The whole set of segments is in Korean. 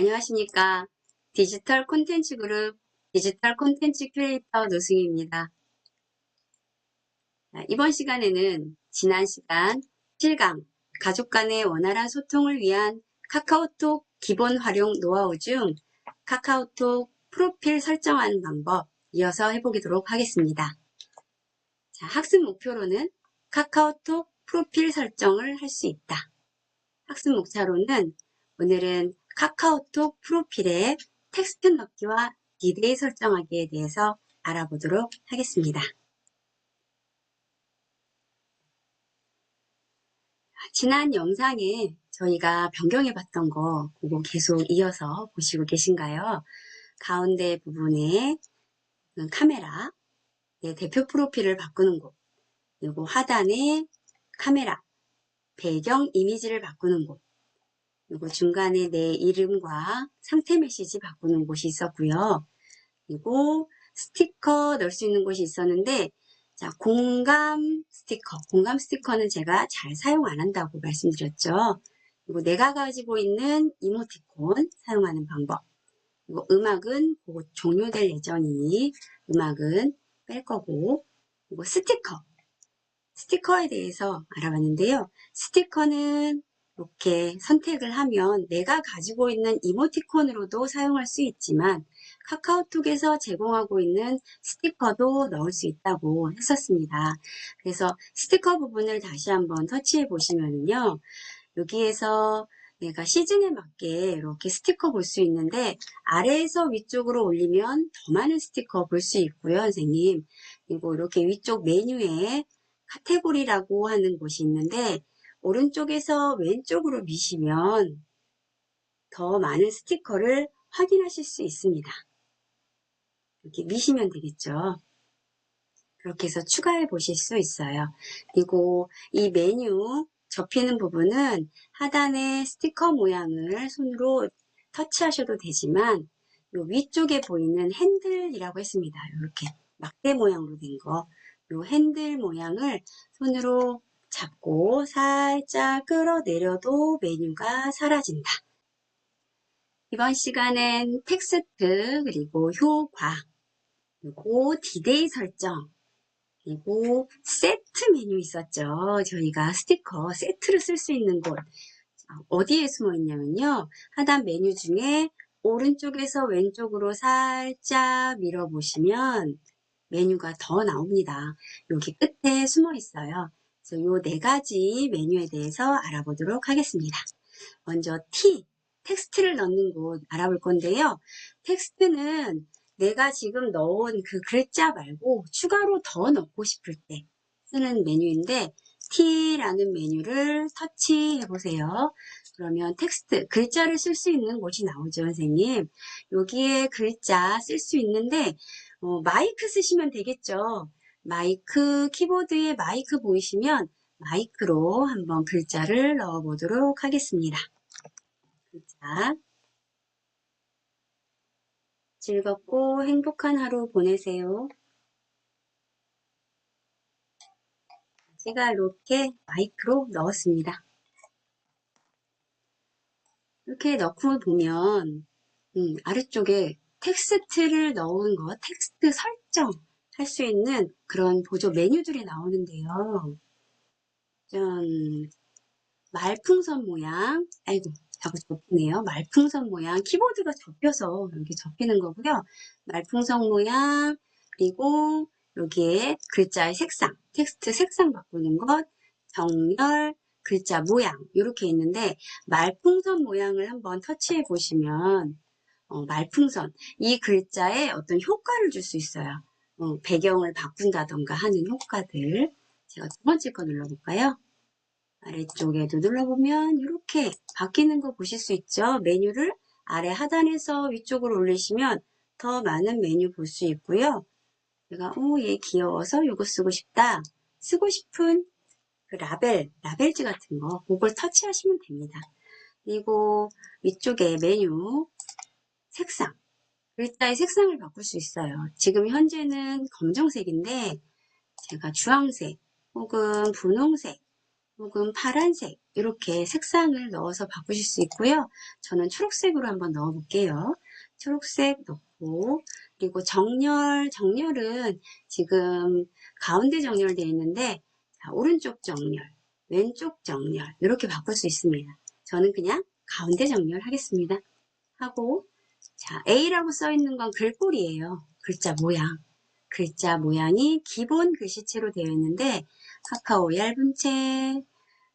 안녕하십니까. 디지털 콘텐츠 그룹 디지털 콘텐츠 크리에이터 노승희입니다. 자, 이번 시간에는 지난 시간 7강 가족 간의 원활한 소통을 위한 카카오톡 기본 활용 노하우 중 카카오톡 프로필 설정하는 방법 이어서 해보도록 하겠습니다. 자, 학습 목표로는 카카오톡 프로필 설정을 할 수 있다. 학습 목차로는 오늘은 카카오톡 프로필에 텍스트 넣기와 디데이 설정하기에 대해서 알아보도록 하겠습니다. 지난 영상에 저희가 변경해 봤던 거 그거 계속 이어서 보시고 계신가요? 가운데 부분에 카메라, 네, 대표 프로필을 바꾸는 곳, 그리고 하단에 카메라, 배경 이미지를 바꾸는 곳, 그리고 중간에 내 이름과 상태 메시지 바꾸는 곳이 있었고요. 그리고 스티커 넣을 수 있는 곳이 있었는데 자, 공감 스티커. 공감 스티커는 제가 잘 사용 안 한다고 말씀드렸죠. 그리고 내가 가지고 있는 이모티콘 사용하는 방법. 그리고 음악은 곧 종료될 예정이니 음악은 뺄 거고 그리고 스티커. 스티커에 대해서 알아봤는데요. 스티커는 이렇게 선택을 하면 내가 가지고 있는 이모티콘으로도 사용할 수 있지만 카카오톡에서 제공하고 있는 스티커도 넣을 수 있다고 했었습니다. 그래서 스티커 부분을 다시 한번 터치해 보시면요. 여기에서 내가 시즌에 맞게 이렇게 스티커 볼 수 있는데 아래에서 위쪽으로 올리면 더 많은 스티커 볼 수 있고요, 선생님. 그리고 이렇게 위쪽 메뉴에 카테고리라고 하는 곳이 있는데 오른쪽에서 왼쪽으로 미시면 더 많은 스티커를 확인하실 수 있습니다. 이렇게 미시면 되겠죠. 그렇게 해서 추가해 보실 수 있어요. 그리고 이 메뉴 접히는 부분은 하단에 스티커 모양을 손으로 터치하셔도 되지만 요 위쪽에 보이는 핸들이라고 했습니다. 이렇게 막대 모양으로 된 거. 요 핸들 모양을 손으로 잡고 살짝 끌어내려도 메뉴가 사라진다. 이번 시간엔 텍스트 그리고 효과 그리고 디데이 설정 그리고 세트 메뉴 있었죠. 저희가 스티커 세트를 쓸 수 있는 곳 어디에 숨어 있냐면요. 하단 메뉴 중에 오른쪽에서 왼쪽으로 살짝 밀어보시면 메뉴가 더 나옵니다. 여기 끝에 숨어 있어요. 그래서 요네 가지 메뉴에 대해서 알아보도록 하겠습니다. 먼저 T, 텍스트를 넣는 곳 알아볼 건데요. 텍스트는 내가 지금 넣은 그 글자 말고 추가로 더 넣고 싶을 때 쓰는 메뉴인데 T라는 메뉴를 터치해 보세요. 그러면 텍스트, 글자를 쓸 수 있는 곳이 나오죠, 선생님. 여기에 글자 쓸 수 있는데 어, 마이크 쓰시면 되겠죠. 마이크, 키보드에 마이크 보이시면 마이크로 한번 글자를 넣어 보도록 하겠습니다. 글자. 즐겁고 행복한 하루 보내세요. 제가 이렇게 마이크로 넣었습니다. 이렇게 넣고 보면 음, 아래쪽에 텍스트를 넣은 거, 텍스트 설정 할 수 있는 그런 보조 메뉴들이 나오는데요. 짠, 말풍선 모양, 아이고, 자꾸 접히네요. 말풍선 모양, 키보드가 접혀서 이렇게 접히는 거고요. 말풍선 모양, 그리고 여기에 글자의 색상, 텍스트 색상 바꾸는 것, 정렬, 글자 모양 이렇게 있는데 말풍선 모양을 한번 터치해 보시면 어, 말풍선 이 글자에 어떤 효과를 줄 수 있어요. 어, 배경을 바꾼다던가 하는 효과들 제가 두 번째 거 눌러볼까요? 아래쪽에도 눌러보면 이렇게 바뀌는 거 보실 수 있죠. 메뉴를 아래 하단에서 위쪽으로 올리시면 더 많은 메뉴 볼 수 있고요. 제가 오, 얘 귀여워서 이거 쓰고 싶다. 쓰고 싶은 그 라벨, 라벨지 같은 거 그걸 터치하시면 됩니다. 그리고 위쪽에 메뉴 색상, 글자의 색상을 바꿀 수 있어요. 지금 현재는 검정색인데 제가 주황색 혹은 분홍색 혹은 파란색 이렇게 색상을 넣어서 바꾸실 수 있고요. 저는 초록색으로 한번 넣어 볼게요. 초록색 넣고 그리고 정렬, 정렬은 지금 가운데 정렬되어 있는데 자, 오른쪽 정렬, 왼쪽 정렬 이렇게 바꿀 수 있습니다. 저는 그냥 가운데 정렬 하겠습니다. 하고 자 A라고 써 있는 건 글꼴이에요. 글자 모양. 글자 모양이 기본 글씨체로 되어 있는데 카카오 얇은 채,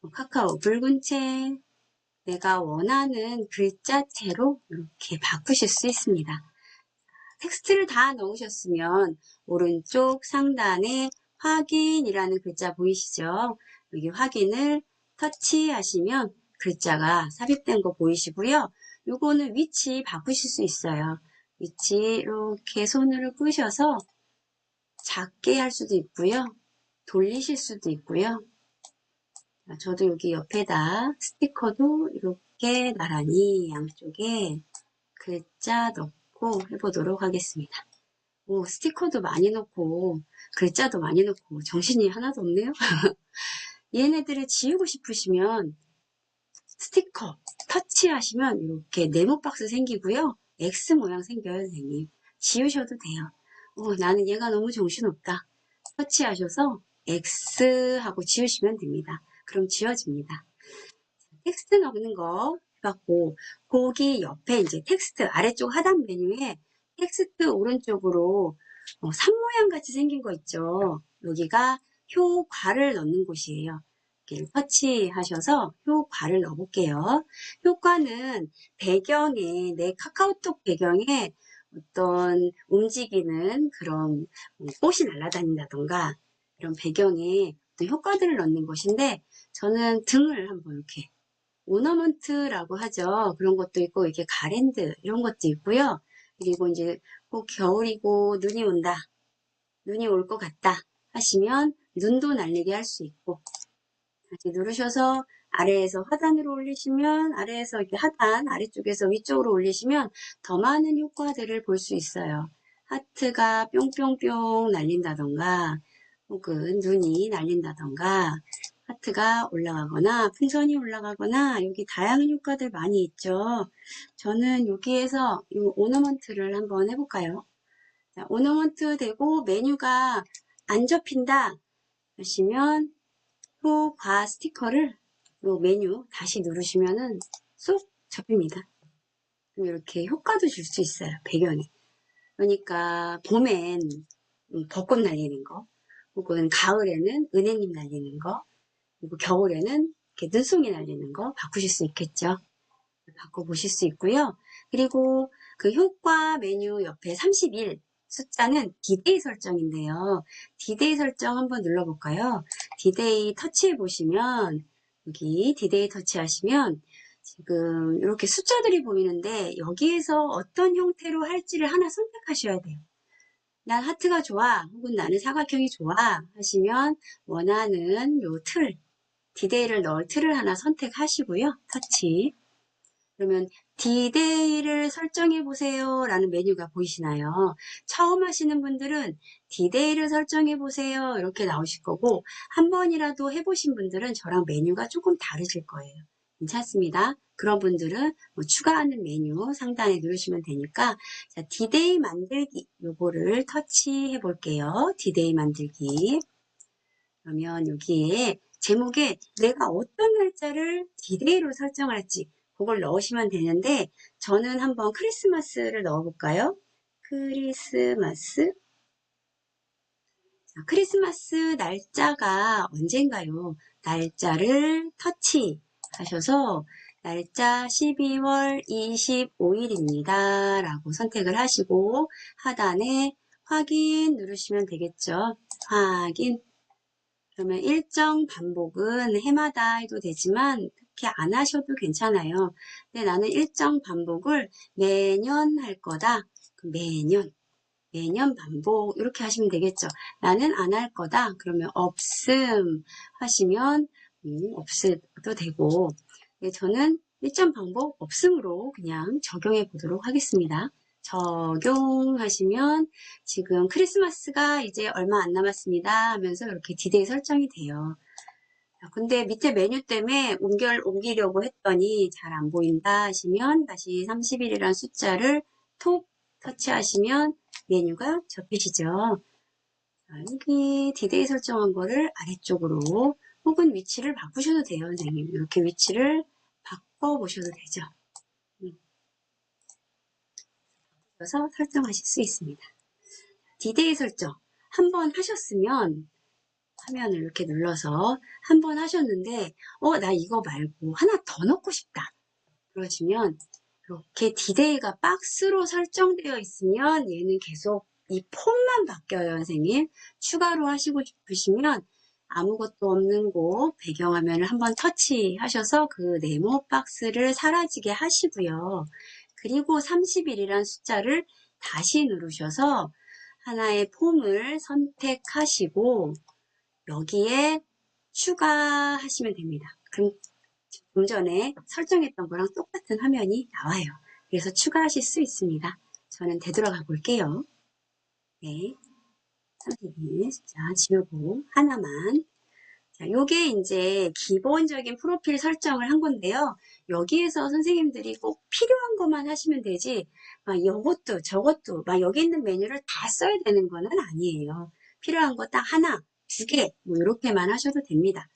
뭐 카카오 붉은 채, 내가 원하는 글자체로 이렇게 바꾸실 수 있습니다. 텍스트를 다 넣으셨으면 오른쪽 상단에 확인이라는 글자 보이시죠? 여기 확인을 터치하시면 글자가 삽입된 거 보이시고요. 요거는 위치 바꾸실 수 있어요. 위치 이렇게 손으로 끄셔서 작게 할 수도 있고요. 돌리실 수도 있고요. 자, 저도 여기 옆에다 스티커도 이렇게 나란히 양쪽에 글자 넣고 해보도록 하겠습니다. 오, 스티커도 많이 넣고 글자도 많이 넣고 정신이 하나도 없네요. 얘네들을 지우고 싶으시면 스티커 터치하시면 이렇게 네모 박스 생기고요. X 모양 생겨요, 선생님. 지우셔도 돼요. 어, 나는 얘가 너무 정신없다. 터치하셔서 X 하고 지우시면 됩니다. 그럼 지워집니다. 텍스트 넣는 거 해봤고, 거기 옆에 이제 텍스트 아래쪽 하단 메뉴에 텍스트 오른쪽으로 어, 산 모양 같이 생긴 거 있죠. 여기가 효과를 넣는 곳이에요. 이렇게 터치하셔서 효과를 넣어볼게요. 효과는 배경에, 내 카카오톡 배경에 어떤 움직이는 그런 꽃이 날아다닌다던가 이런 배경에 어떤 효과들을 넣는 것인데 저는 등을 한번 이렇게 오너먼트라고 하죠. 그런 것도 있고 이렇게 가랜드 이런 것도 있고요. 그리고 이제 꼭 겨울이고 눈이 온다. 눈이 올 것 같다 하시면 눈도 날리게 할 수 있고 다시 누르셔서 아래에서 하단으로 올리시면 아래에서 이렇게 하단 아래쪽에서 위쪽으로 올리시면 더 많은 효과들을 볼 수 있어요. 하트가 뿅뿅뿅 날린다던가 혹은 눈이 날린다던가 하트가 올라가거나 풍선이 올라가거나 여기 다양한 효과들 많이 있죠. 저는 여기에서 이 오너먼트를 한번 해볼까요? 자, 오너먼트 되고 메뉴가 안 접힌다 하시면 효과 스티커를 요 메뉴 다시 누르시면은 쏙 접힙니다. 이렇게 효과도 줄 수 있어요. 배경에. 그러니까 봄엔 음, 벚꽃 날리는 거 혹은 가을에는 은행잎 날리는 거 그리고 겨울에는 이렇게 눈송이 날리는 거 바꾸실 수 있겠죠. 바꿔보실 수 있고요. 그리고 그 효과 메뉴 옆에 31 숫자는 디데이 설정인데요. 디데이 설정 한번 눌러볼까요? 디데이 터치해 보시면 여기 디데이 터치 하시면 지금 이렇게 숫자들이 보이는데 여기에서 어떤 형태로 할지를 하나 선택하셔야 돼요. 난 하트가 좋아 혹은 나는 사각형이 좋아 하시면 원하는 요 틀, 디데이를 넣을 틀을 하나 선택하시고요. 터치. 그러면 디데이를 설정해 보세요 라는 메뉴가 보이시나요? 처음 하시는 분들은 디데이를 설정해 보세요 이렇게 나오실 거고 한 번이라도 해보신 분들은 저랑 메뉴가 조금 다르실 거예요. 괜찮습니다. 그런 분들은 뭐 추가하는 메뉴 상단에 누르시면 되니까 자, 디데이 만들기 요거를 터치해 볼게요. 디데이 만들기 그러면 여기에 제목에 내가 어떤 날짜를 디데이로 설정할지 그걸 넣으시면 되는데 저는 한번 크리스마스를 넣어볼까요? 크리스마스 자, 크리스마스 날짜가 언젠가요? 날짜를 터치하셔서 날짜 12월 25일입니다. 라고 선택을 하시고 하단에 확인 누르시면 되겠죠. 확인 그러면 일정 반복은 해마다 해도 되지만 그렇게 안 하셔도 괜찮아요. 근데 나는 일정 반복을 매년 할 거다. 매년, 매년 반복 이렇게 하시면 되겠죠. 나는 안 할 거다. 그러면 없음 하시면 음, 없어도 되고 네, 저는 일정 반복 없음으로 그냥 적용해 보도록 하겠습니다. 적용하시면 지금 크리스마스가 이제 얼마 안 남았습니다 하면서 이렇게 디데이 설정이 돼요. 자, 근데 밑에 메뉴 때문에 옮겨, 옮기려고 했더니 잘 안 보인다 하시면 다시 31이라는 숫자를 톡 터치하시면 메뉴가 접히시죠. 자, 여기 디데이 설정한 거를 아래쪽으로 혹은 위치를 바꾸셔도 돼요, 선생님. 이렇게 위치를 바꿔 보셔도 되죠. 음. 그래서 설정하실 수 있습니다. 디데이 설정 한번 하셨으면 화면을 이렇게 눌러서 한 번 하셨는데 어 나 이거 말고 하나 더 넣고 싶다. 그러시면 이렇게 디데이가 박스로 설정되어 있으면 얘는 계속 이 폼만 바뀌어요 선생님. 추가로 하시고 싶으시면 아무것도 없는 곳 배경화면을 한번 터치하셔서 그 네모 박스를 사라지게 하시고요. 그리고 31이란 숫자를 다시 누르셔서 하나의 폼을 선택하시고 여기에 추가하시면 됩니다. 그럼 좀 전에 설정했던 거랑 똑같은 화면이 나와요. 그래서 추가하실 수 있습니다. 저는 되돌아가 볼게요. 네. 31. 자, 지우고 하나만. 자, 요게 이제 기본적인 프로필 설정을 한 건데요. 여기에서 선생님들이 꼭 필요한 것만 하시면 되지, 막 이것도 저것도, 막 여기 있는 메뉴를 다 써야 되는 거는 아니에요. 필요한 거 딱 하나, 두 개, 뭐 이렇게만 하셔도 됩니다.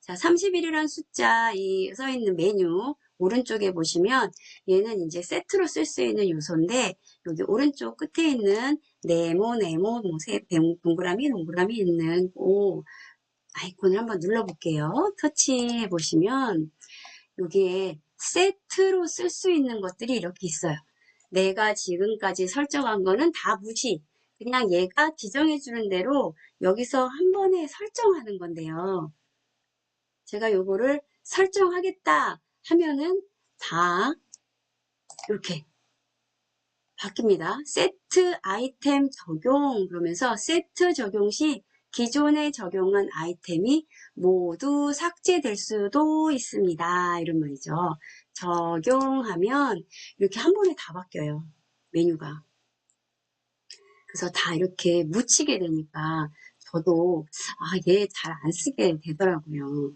자, 31이라는 숫자 이 써 있는 메뉴 오른쪽에 보시면 얘는 이제 세트로 쓸 수 있는 요소인데 여기 오른쪽 끝에 있는 네모 네모 뭐 세, 동그라미 동그라미 있는 오 아이콘을 한번 눌러볼게요. 터치해 보시면 여기에 세트로 쓸 수 있는 것들이 이렇게 있어요. 내가 지금까지 설정한 거는 다 무시. 그냥 얘가 지정해 주는 대로 여기서 한 번에 설정하는 건데요. 제가 요거를 설정하겠다 하면은 다 이렇게 바뀝니다. 세트 아이템 적용 그러면서 세트 적용 시 기존에 적용한 아이템이 모두 삭제될 수도 있습니다. 이런 말이죠. 적용하면 이렇게 한 번에 다 바뀌어요. 메뉴가. 그래서 다 이렇게 묻히게 되니까 저도 아, 얘 잘 안 쓰게 되더라고요.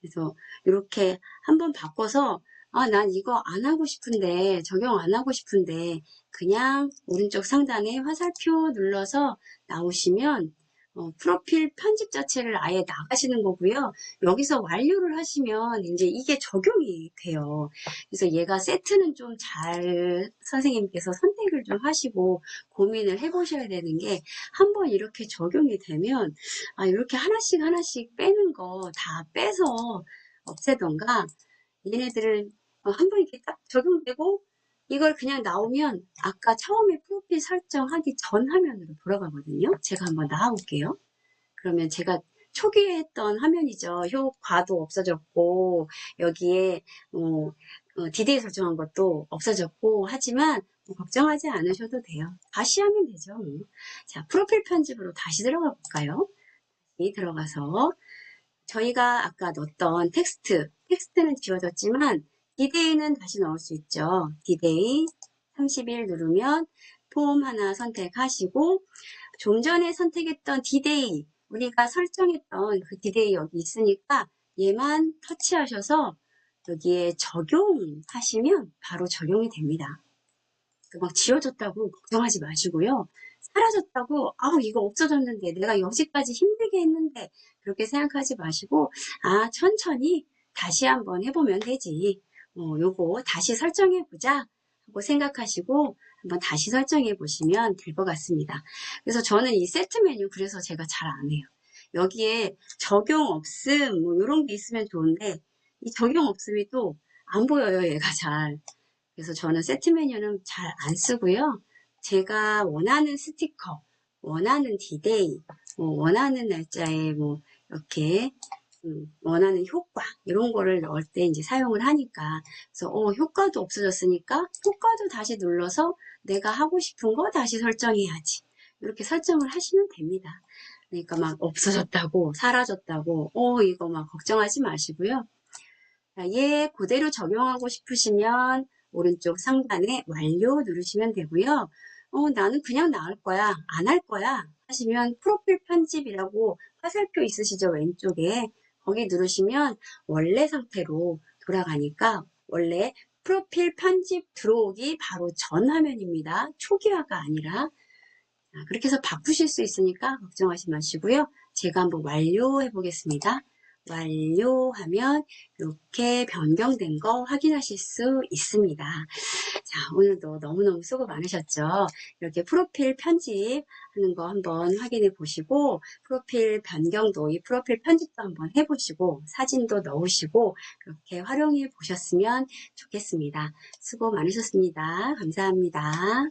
그래서 이렇게 한번 바꿔서 아, 난 이거 안 하고 싶은데, 적용 안 하고 싶은데, 그냥 오른쪽 상단에 화살표 눌러서 나오시면 어, 프로필 편집 자체를 아예 나가시는 거고요. 여기서 완료를 하시면 이제 이게 적용이 돼요. 그래서 얘가 세트는 좀 잘 선생님께서 선택을 좀 하시고 고민을 해보셔야 되는 게 한번 이렇게 적용이 되면 아 이렇게 하나씩 하나씩 빼는 거 다 빼서 없애던가 얘네들을 어, 한번 이렇게 딱 적용되고 이걸 그냥 나오면 아까 처음에 프로필 설정하기 전 화면으로 돌아가거든요. 제가 한번 나와볼게요. 그러면 제가 초기에 했던 화면이죠. 효과도 없어졌고 여기에 어, 어, 디데이 설정한 것도 없어졌고 하지만 뭐 걱정하지 않으셔도 돼요. 다시 하면 되죠. 뭐. 자, 프로필 편집으로 다시 들어가 볼까요? 다시 들어가서 저희가 아까 넣었던 텍스트, 텍스트는 지워졌지만 디데이는 다시 넣을 수 있죠. 디데이 30일 누르면 폼 하나 선택하시고 좀 전에 선택했던 디데이 우리가 설정했던 그 디데이 여기 있으니까 얘만 터치하셔서 여기에 적용하시면 바로 적용이 됩니다. 막 지워졌다고 걱정하지 마시고요. 사라졌다고 아우 이거 없어졌는데 내가 여기까지 힘들게 했는데 그렇게 생각하지 마시고 아 천천히 다시 한번 해보면 되지 어, 요거 다시 설정해 보자 하고 생각하시고 한번 다시 설정해 보시면 될 것 같습니다. 그래서 저는 이 세트 메뉴 그래서 제가 잘 안 해요. 여기에 적용 없음 뭐 이런 게 있으면 좋은데 이 적용 없음이 또 안 보여요 얘가 잘. 그래서 저는 세트 메뉴는 잘 안 쓰고요. 제가 원하는 스티커, 원하는 디데이, 뭐 원하는 날짜에 뭐 이렇게 음, 원하는 효과 이런 거를 넣을 때 이제 사용을 하니까 그래서 어, 효과도 없어졌으니까 효과도 다시 눌러서 내가 하고 싶은 거 다시 설정해야지 이렇게 설정을 하시면 됩니다. 그러니까 막 없어졌다고 사라졌다고 어 이거 막 걱정하지 마시고요. 자, 얘 그대로 적용하고 싶으시면 오른쪽 상단에 완료 누르시면 되고요. 어, 나는 그냥 나올 거야. 안 할 거야. 하시면 프로필 편집이라고 화살표 있으시죠? 왼쪽에. 거기 누르시면 원래 상태로 돌아가니까 원래 프로필 편집 들어오기 바로 전 화면입니다. 초기화가 아니라 자, 그렇게 해서 바꾸실 수 있으니까 걱정하지 마시고요. 제가 한번 완료해 보겠습니다. 완료 하면 이렇게 변경된 거 확인하실 수 있습니다. 자, 오늘도 너무너무 수고 많으셨죠? 이렇게 프로필 편집하는 거 한번 확인해 보시고, 프로필 변경도, 이 프로필 편집도 한번 해보시고, 사진도 넣으시고, 그렇게 활용해 보셨으면 좋겠습니다. 수고 많으셨습니다. 감사합니다.